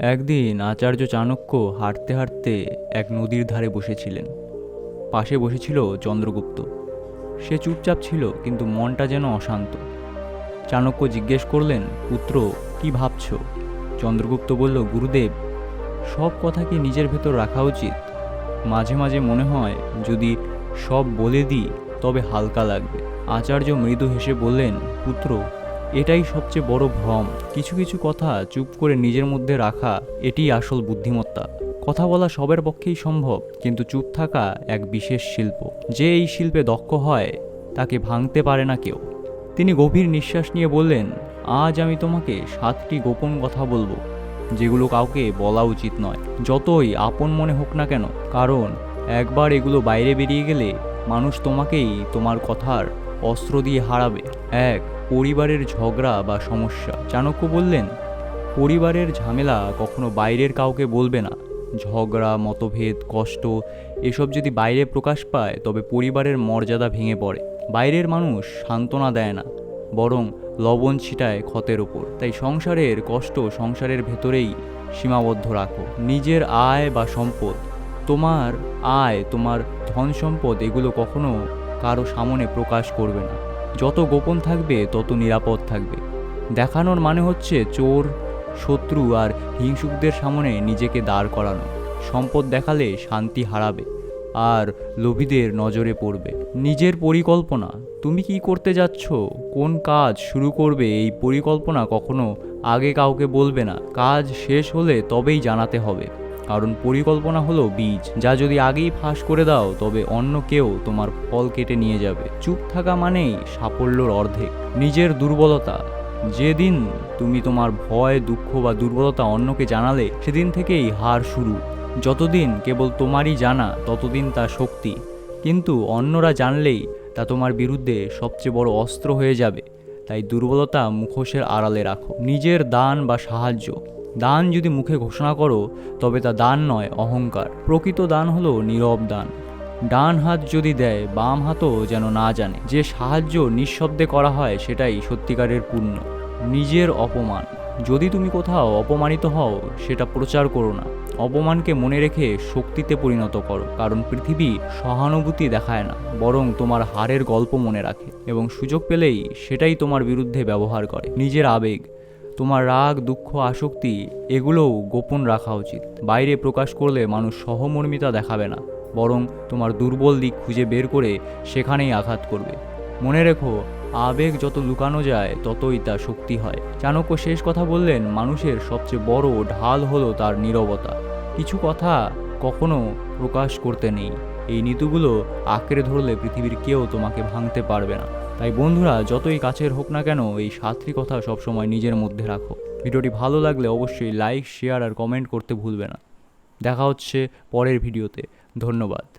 একদিন আচার্য চাণক্য হাঁটতে হাঁটতে এক নদীর ধারে বসেছিলেন। পাশে বসেছিল চন্দ্রগুপ্ত। সে চুপচাপ ছিল, কিন্তু মনটা যেন অশান্ত। চাণক্য জিজ্ঞেস করলেন, পুত্র, কি ভাবছ? চন্দ্রগুপ্ত বলল, গুরুদেব, সব কথা কি নিজের ভেতর রাখা উচিত? মাঝে মাঝে মনে হয়, যদি সব বলে দিই, তবে হালকা লাগবে। আচার্য মৃদু হেসে বললেন, পুত্র এটাই সবচেয়ে বড় ভ্রম। কিছু কিছু কথা চুপ করে নিজের মধ্যে রাখা, এটিই আসল বুদ্ধিমত্তা। কথা বলা সবের পক্ষেই সম্ভব, কিন্তু চুপ থাকা এক বিশেষ শিল্প। যে এই শিল্পে দক্ষ হয়, তাকে ভাঙতে পারে না কেউ। তিনি গভীর নিঃশ্বাস নিয়ে বললেন, আজ আমি তোমাকে সাতটি গোপন কথা বলব, যেগুলো কাউকে বলা উচিত নয়। যতই আপন মনে হোক না কেন, কারণ একবার এগুলো বাইরে বেরিয়ে গেলে মানুষ তোমাকেই তোমার কথার অস্ত্র দিয়ে হারাবে। এক পরিবারের ঝগড়া বা সমস্যা। চাণক্য বললেন, পরিবারের ঝামেলা কখনো বাইরের কাউকে বলবে না। ঝগড়া, মতভেদ, কষ্ট, এসব যদি বাইরে প্রকাশ পায়, তবে পরিবারের মর্যাদা ভেঙে পড়ে। বাইরের মানুষ সান্ত্বনা দেয় না, বরং লবণ ছিটায় ক্ষতের ওপর। তাই সংসারের কষ্ট সংসারের ভেতরেই সীমাবদ্ধ রাখো। নিজের আয় বা সম্পদ, তোমার আয়, তোমার ধন সম্পদ এগুলো কখনো কারও সামনে প্রকাশ করবে না। যত গোপন থাকবে, তত নিরাপদ থাকবে। দেখানোর মানে হচ্ছে চোর, শত্রু আর হিংসুকদের সামনে নিজেকে দাঁড় করানো। সম্পদ দেখালে শান্তি হারাবে আর লোভীদের নজরে পড়বে। নিজের পরিকল্পনা। তুমি কি করতে যাচ্ছ? কোন কাজ শুরু করবে? এই পরিকল্পনা কখনো আগে কাউকে বলবে না। কাজ শেষ হলে তবেই জানাতে হবে। কারণ পরিকল্পনা হলো বীজ, যা যদি আগেই ফাঁস করে দাও, তবে অন্য কেউ তোমার ফল কেটে নিয়ে যাবে। চুপ থাকা মানেই সাফল্যর অর্ধেক, নিজের দুর্বলতা। যেদিন তুমি তোমার ভয়, দুঃখ বা দুর্বলতা অন্যকে জানালে, সেদিন থেকেই হার শুরু। যতদিন কেবল তোমারই জানা, ততদিন তা শক্তি। কিন্তু অন্যরা জানলেই তা তোমার বিরুদ্ধে সবচেয়ে বড় অস্ত্র হয়ে যাবে। তাই দুর্বলতা মুখোশের আড়ালে রাখো। নিজের দান বা সাহায্য। দান যদি মুখে ঘোষণা করো, তবে তা দান নয়, অহংকার। প্রকৃত দান হলো নীরব দান। ডান হাত যদি দেয়, বাম হাতও যেন না জানে। যে সাহায্য নিঃশব্দে করা হয়, সেটাই সত্যিকারের পুণ্য। নিজের অপমান। যদি তুমি কোথাও অপমানিত হও, সেটা প্রচার করো না। অপমানকে মনে রেখে শক্তিতে পরিণত করো, কারণ পৃথিবী সহানুভূতি দেখায় না, বরং তোমার হারের গল্প মনে রাখে, এবং সুযোগ পেলেই সেটাই তোমার বিরুদ্ধে ব্যবহার করে। নিজের আবেগ তোমার রাগ, দুঃখ, আসক্তি, এগুলোও গোপন রাখা উচিত। বাইরে প্রকাশ করলে মানুষ সহমর্মিতা দেখাবে না, বরং তোমার দুর্বল দিক খুঁজে বের করে সেখানেই আঘাত করবে। মনে রেখো, আবেগ যত লুকানো যায়, ততই তা শক্তি হয়। চাণক্য শেষ কথা বললেন, মানুষের সবচেয়ে বড় ঢাল হলো তার নীরবতা। কিছু কথা কখনো প্রকাশ করতে নেই। এই নীতিগুলো আঁকড়ে ধরলে পৃথিবীর কেউ তোমাকে ভাঙতে পারবে না। তাই বন্ধুরা, যতই কাছের হোক না কেন, এই সাতটি কথা সবসময় নিজের মধ্যে রাখো। ভিডিওটি ভালো লাগলে অবশ্যই লাইক, শেয়ার আর কমেন্ট করতে ভুলবে না। দেখা হচ্ছে পরের ভিডিওতে। ধন্যবাদ।